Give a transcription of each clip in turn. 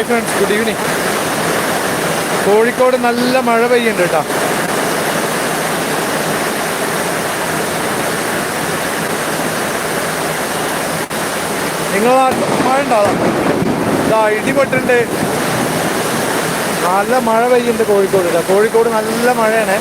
Hi friends good evening Kozhikode നല്ല മഴ പെയ്യുന്നുണ്ട് കേട്ടോ. നിങ്ങൾ മഴ ഉണ്ടാവാം ഇതാ നല്ല മഴ പെയ്യുന്നുണ്ട് കോഴിക്കോട് കേട്ടോ. കോഴിക്കോട് നല്ല മഴയാണ്.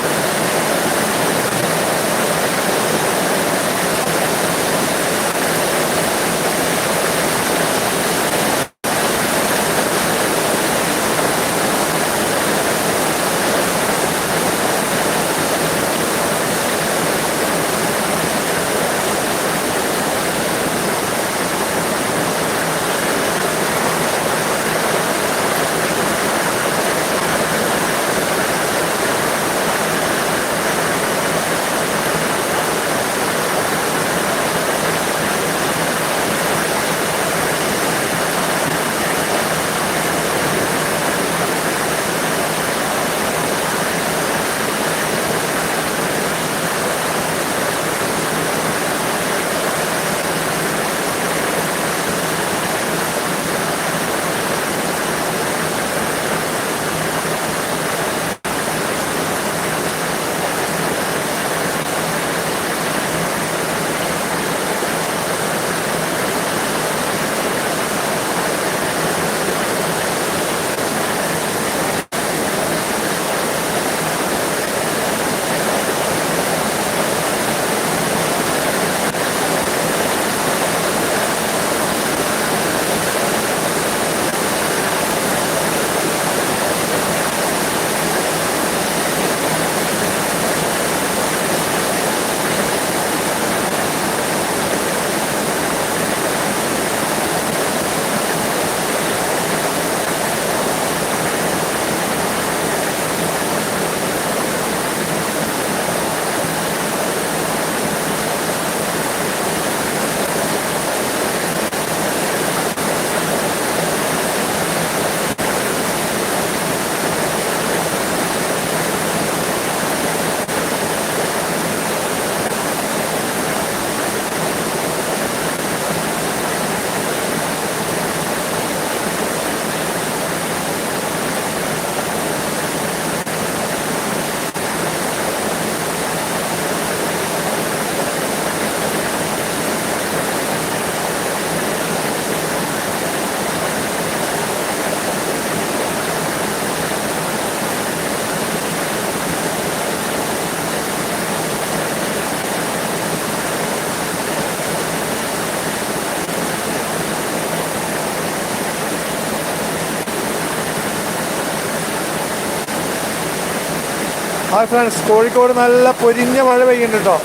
ഹായ് ഫ്രണ്ട്സ് കോഴിക്കോട് നല്ല പൊരിഞ്ഞ മഴ പെയ്യുന്നുണ്ട് കേട്ടോ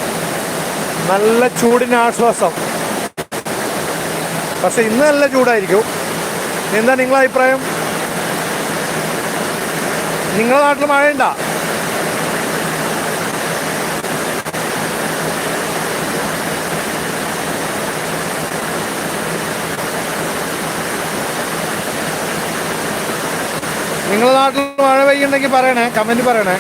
നല്ല ചൂടിന് ആശ്വാസം. പക്ഷെ ഇന്ന് നല്ല ചൂടായിരിക്കും. എന്താ നിങ്ങളെ അഭിപ്രായം? നിങ്ങളുടെ നാട്ടിൽ മഴയുണ്ട നിങ്ങളുടെ നാട്ടിൽ മഴ പെയ്യുണ്ടെങ്കിൽ പറയണേ കമന്റ് പറയണേ.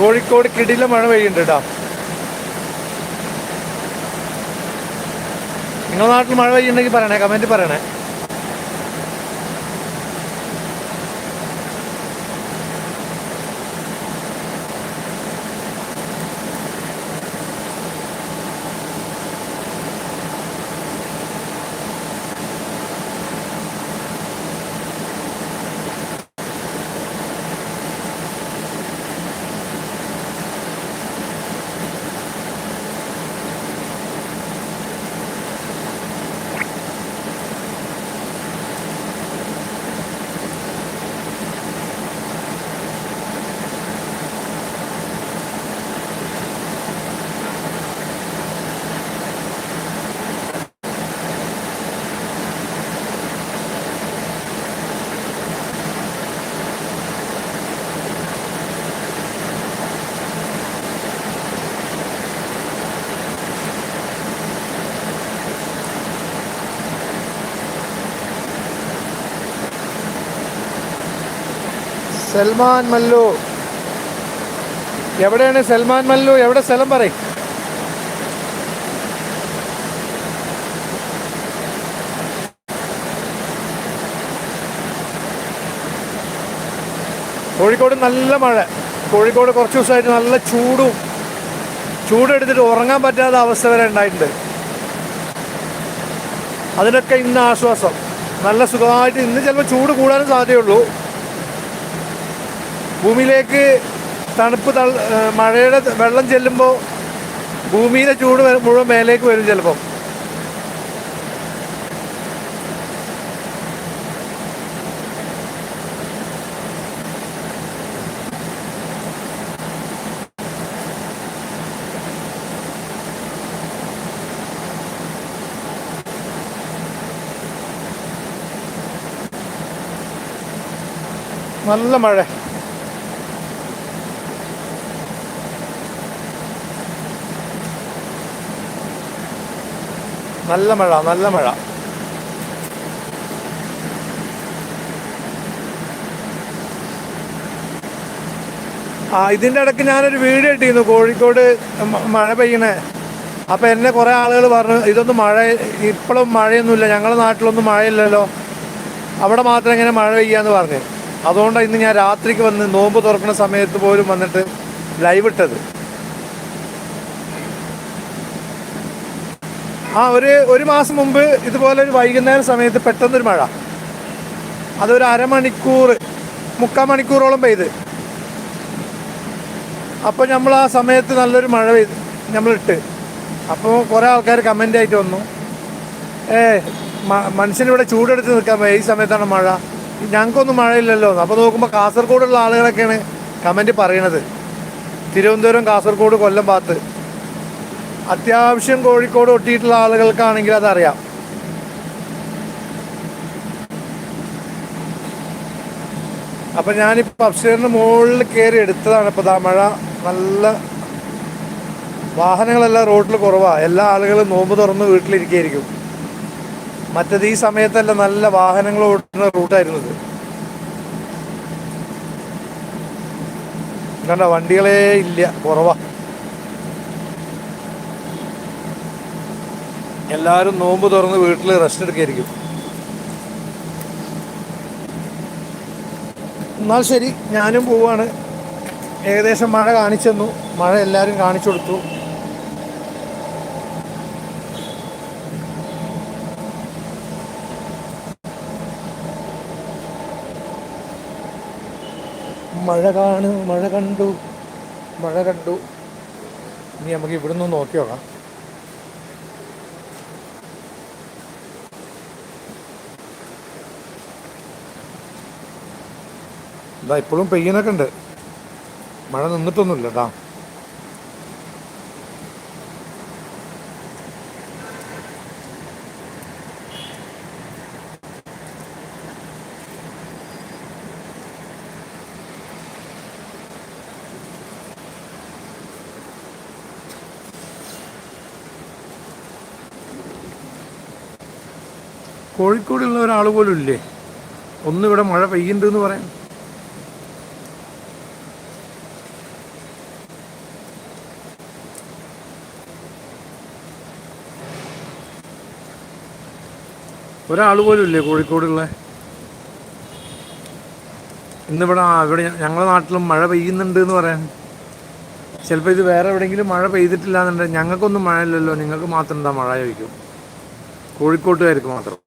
കോഴിക്കോട് കിടില മഴ പെയ്യുന്നുണ്ട് കേട്ടോ നിങ്ങളുടെ നാട്ടിൽ മഴ പെയ്യുണ്ടെങ്കിൽ പറയണേ കമന്റ് പറയണേ. സൽമാൻ മല്ലു. എവിടെയാണ് സൽമാൻ മല്ലു? എവിടെ സ്ഥലം പറയും. കോഴിക്കോട് നല്ല മഴ. കോഴിക്കോട് കുറച്ച് ദിവസമായിട്ട് നല്ല ചൂടും. ചൂടെടുത്തിട്ട് ഉറങ്ങാൻ പറ്റാത്ത അവസ്ഥ വരെ ഉണ്ടായിട്ടുണ്ട്. അതിനൊക്കെ ഇന്ന് ആശ്വാസം. നല്ല സുഖമായിട്ട് ഇന്ന് ചിലപ്പോൾ ചൂട് കൂടാനും സാധ്യതയുള്ളൂ. ഭൂമിയിലേക്ക് തണുപ്പ് മഴയുടെ വെള്ളം ചെല്ലുമ്പോൾ ഭൂമിയിലെ ചൂട് മുഴുവൻ മേലേക്ക് വരും ചിലപ്പം. നല്ല മഴ. നല്ല മഴ നല്ല മഴ. ആ ഇതിന്റെ ഇടയ്ക്ക് ഞാനൊരു വീഡിയോ ഇട്ടിരുന്നു കോഴിക്കോട് മഴ പെയ്യണേ. അപ്പം എന്നെ കുറേ ആളുകൾ പറഞ്ഞു ഇതൊന്നും മഴ ഇപ്പോഴും മഴയൊന്നുമില്ല ഞങ്ങളുടെ നാട്ടിലൊന്നും മഴയില്ലല്ലോ. അവിടെ മാത്രം ഇങ്ങനെ മഴ പെയ്യാന്ന് പറഞ്ഞു. അതുകൊണ്ടാണ് ഇന്ന് ഞാൻ രാത്രിക്ക് വന്ന് നോമ്പ് തുറക്കുന്ന സമയത്ത് പോലും വന്നിട്ട് ലൈവ് ഇട്ടത്. ആ ഒരു ഒരു മാസം മുമ്പ് ഇതുപോലെ ഒരു വൈകുന്നേരം സമയത്ത് പെട്ടെന്നൊരു മഴ. അതൊരു അരമണിക്കൂർ മുക്കാൽ മണിക്കൂറോളം പെയ്ത്. അപ്പോൾ നമ്മൾ ആ സമയത്ത് നല്ലൊരു മഴ പെയ്ത് നമ്മളിട്ട്. അപ്പോൾ കുറേ ആൾക്കാർ കമന്റ് ആയിട്ട് വന്നു. ഏ മനുഷ്യനിവിടെ ചൂടെടുത്ത് നിൽക്കാൻ ഈ സമയത്താണ് മഴ. ഞങ്ങൾക്കൊന്നും മഴയില്ലല്ലോ. അപ്പോൾ നോക്കുമ്പോൾ കാസർഗോഡുള്ള ആളുകളൊക്കെയാണ് കമന്റ് പറയണത്. തിരുവനന്തപുരം കാസർഗോഡ് കൊല്ലം ഭാഗത്ത്. അത്യാവശ്യം കോഴിക്കോട് ഒട്ടിയിട്ടുള്ള ആളുകൾക്കാണെങ്കിൽ അതറിയാം. അപ്പം ഞാനിപ്പോൾ അപ്സ്റ്റേറിന് മുകളിൽ കയറി എടുത്തതാണ് ഇപ്പോൾ മഴ നല്ല വാഹനങ്ങളെല്ലാം റോഡിൽ കുറവാണ് എല്ലാ ആളുകളും നോമ്പ് തുറന്ന് വീട്ടിലിരിക്കുകയായിരിക്കും മറ്റത് ഈ സമയത്തല്ല നല്ല വാഹനങ്ങൾ ഓടുന്ന റൂട്ടായിരുന്നു ഇത്. കണ്ട? വണ്ടികളേ ഇല്ല. കുറവാ. എല്ലാവരും നോമ്പ് തുറന്ന് വീട്ടിൽ റെസ്റ്റ് എടുക്കുകയായിരിക്കും എന്നാൽ ശരി ഞാനും പോവാണ്. ഏകദേശം മഴ കാണിച്ചെന്നു മഴ എല്ലാവരും കാണിച്ചു കൊടുത്തു. മഴ കാണു മഴ കണ്ടു മഴ കണ്ടു. ഇനി നമുക്ക് ഇവിടുന്ന് നോക്കാം. ഇതാ ഇപ്പോഴും പെയ്യനൊക്കെ ഉണ്ട്. മഴ നിന്നിട്ടൊന്നുമില്ല കേട്ടാ കോഴിക്കോടുള്ള ഒരാൾ പോലും ഇല്ലേ? ഒന്നിവിടെ മഴ പെയ്യുന്നുണ്ട് എന്ന് പറയാൻ. ഒരാൾ പോലും ഇല്ലേ കോഴിക്കോടുള്ള? ഇന്നിവിടെ ഇവിടെ ഞങ്ങളുടെ നാട്ടിലും മഴ പെയ്യുന്നുണ്ട് എന്ന് പറയാൻ. ചിലപ്പോൾ ഇത് വേറെ എവിടെയെങ്കിലും മഴ പെയ്തിട്ടില്ല എന്നുണ്ടെങ്കിൽ ഞങ്ങൾക്കൊന്നും മഴ ഇല്ലല്ലോ നിങ്ങൾക്ക് മാത്രം എന്താ മഴ ചോദിക്കും. കോഴിക്കോട്ടുകാർക്ക് മാത്രം.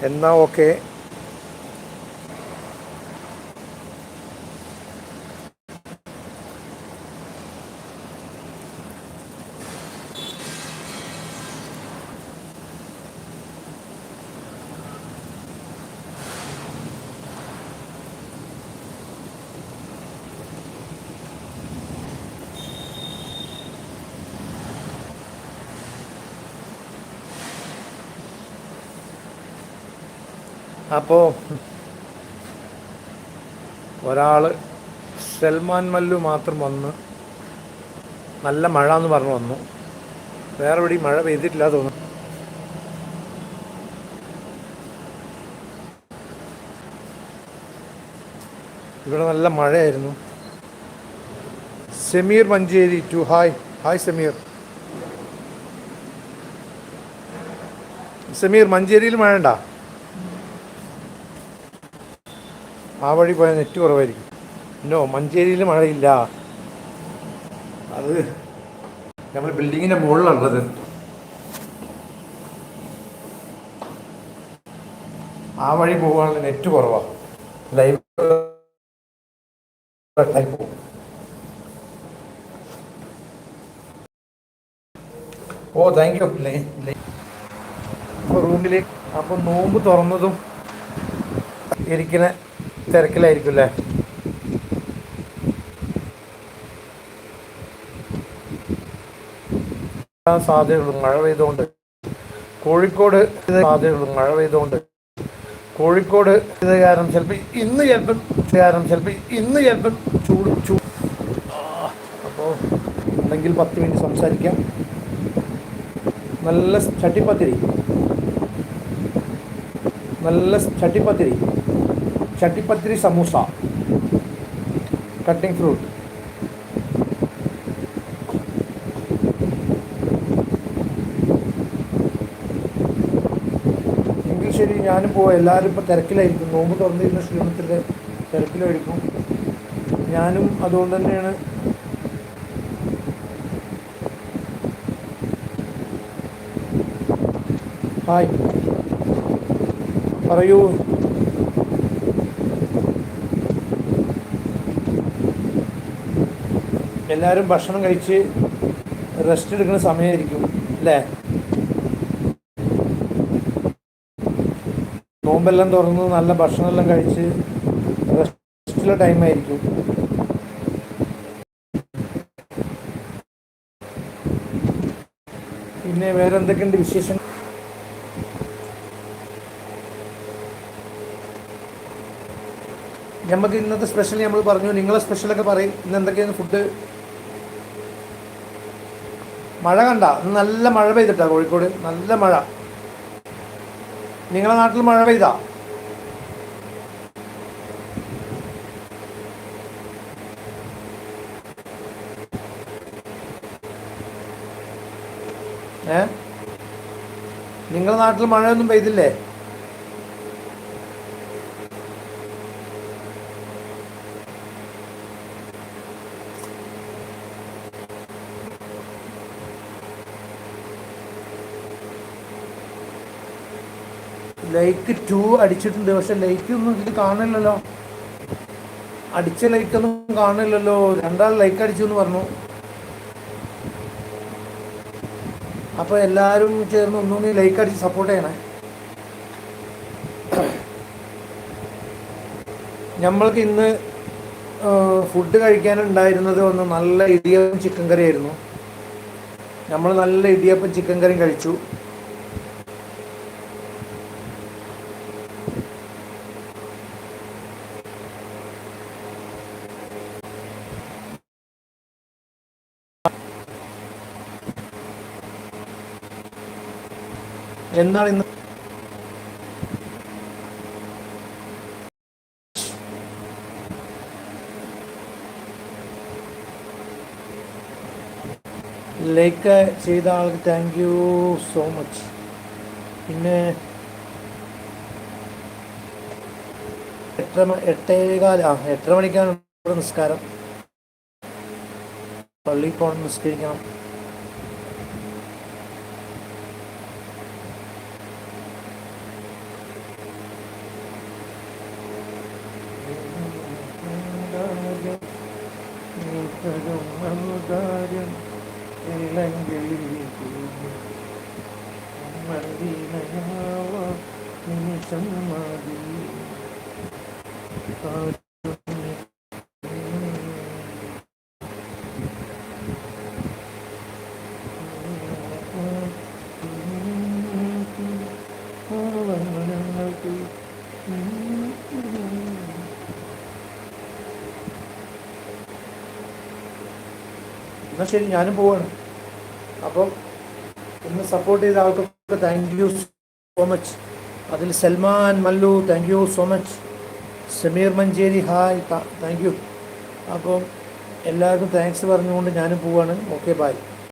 എന്നാ ഓക്കെ. അപ്പോൾ ഒരാൾ സൽമാൻ മല്ലു മാത്രം വന്ന് നല്ല മഴ എന്ന് പറഞ്ഞു വന്നു. വേറെ എവിടെയും മഴ പെയ്തിട്ടില്ല തോന്നുന്നു. ഇവിടെ നല്ല മഴയായിരുന്നു. Sameer Manjeri to hi. Hi Sameer. Sameer മഞ്ചേരിയിൽ മഴ ഉണ്ടോ ആ വഴി പോയാൽ നെറ്റ് കുറവായിരിക്കും. എന്നോ മഞ്ചേരിയിൽ മഴയില്ല. അത് നമ്മൾ ബിൽഡിങ്ങിന്റെ മുകളിലുള്ളത്. ആ വഴി പോകാനുള്ള നെറ്റ് കുറവാണ് ലൈവ് ഓ താങ്ക് യു റൂമിലേക്ക് അപ്പോൾ നോമ്പ് തുറന്നതും ഇരിക്കുന്ന തിരക്കിലായിരിക്കും അല്ലേ? സാധ്യതയുള്ളൂ. മഴ പെയ്തുകൊണ്ട് കോഴിക്കോട് സാധ്യതയുള്ളൂ. മഴ പെയ്തുകൊണ്ട് കോഴിക്കോട് ഇത് കാരണം ചിലപ്പോൾ ഇന്ന് ചിലപ്പം കാരണം ചിലപ്പോൾ ഇന്ന് ചിലപ്പം ചൂട് ചൂട് അപ്പോൾ ഉണ്ടെങ്കിൽ പത്ത് മിനിറ്റ് സംസാരിക്കാം. നല്ല ചട്ടിപ്പത്തിരി. നല്ല ചട്ടിപ്പത്തിരി. ചട്ടിപ്പത്തിരി സമൂസ. കട്ടിംഗ് ഫ്രൂട്ട് എങ്കിൽ ശരി ഞാനും പോവാം. എല്ലാവരും ഇപ്പോൾ തിരക്കിലായിരിക്കും. നോമ്പ് തുറന്നിരുന്ന ക്ഷീണത്തിന്റെ തിരക്കിലായിരിക്കും. ഞാനും അതുകൊണ്ട് തന്നെയാണ് ഹായ് പറയൂ. എല്ലാവരും ഭക്ഷണം കഴിച്ച് റെസ്റ്റ് എടുക്കുന്ന സമയമായിരിക്കും അല്ലേ? നോമ്പെല്ലാം തുറന്ന് നല്ല ഭക്ഷണമെല്ലാം കഴിച്ച് റെസ്റ്റുള്ള ടൈമായിരിക്കും പിന്നെ വേറെ എന്തൊക്കെയുണ്ട് വിശേഷം നമുക്ക് ഇന്നത്തെ സ്പെഷ്യൽ നമ്മൾ പറഞ്ഞു നിങ്ങളെ സ്പെഷ്യലൊക്കെ പറയും ഇന്ന് എന്തൊക്കെയാണ് ഫുഡ് മഴ കണ്ട നല്ല മഴ പെയ്തിട്ടാ കോഴിക്കോട്. നല്ല മഴ. നിങ്ങളെ നാട്ടിൽ മഴ പെയ്താ? ഏ? നിങ്ങളെ നാട്ടിൽ മഴയൊന്നും പെയ്തില്ലേ? ലൈക്ക് ടു അടിച്ചിട്ടുണ്ട്. പക്ഷെ ലൈക്ക് ഒന്നും ഇതിൽ കാണില്ലല്ലോ അടിച്ച ലൈക്ക് ഒന്നും കാണില്ലല്ലോ രണ്ടാൾ ലൈക്ക് അടിച്ചു എന്ന് പറഞ്ഞു. അപ്പൊ എല്ലാരും ചേർന്ന് ഒന്നുകൂടി ലൈക്ക് അടിച്ച് സപ്പോർട്ട് ചെയ്യണേ. നമ്മൾക്ക് ഇന്ന് ഫുഡ് കഴിക്കാനുണ്ടായിരുന്നത് ഒന്ന് നല്ല ഇടിയപ്പം ചിക്കൻ കറി ആയിരുന്നു നമ്മൾ നല്ല ഇടിയപ്പം ചിക്കൻ കറിയും കഴിച്ചു. എന്താണ് ഇന്ന്? ലൈക്ക് ചെയ്ത ആൾക്ക് താങ്ക് യു സോ മച്ച് പിന്നെ എട്ടര മ- എട്ടേകാല ആ എട്ടര മണിക്കാണ് നമസ്കാരം പള്ളിയിൽ പോകണം നിസ്കരിക്കണം. എന്നാൽ ശരി ഞാനും പോവാണ്. അപ്പം ഇന്ന് സപ്പോർട്ട് ചെയ്ത ആൾക്കൊക്കെ താങ്ക് യു സോ മച്ച് അതിൽ Salman Mallu thank you so much Sameer Manjeri hi thank you അപ്പം എല്ലാവർക്കും താങ്ക്സ് പറഞ്ഞുകൊണ്ട് ഞാനും പോവാണ്. Okay bye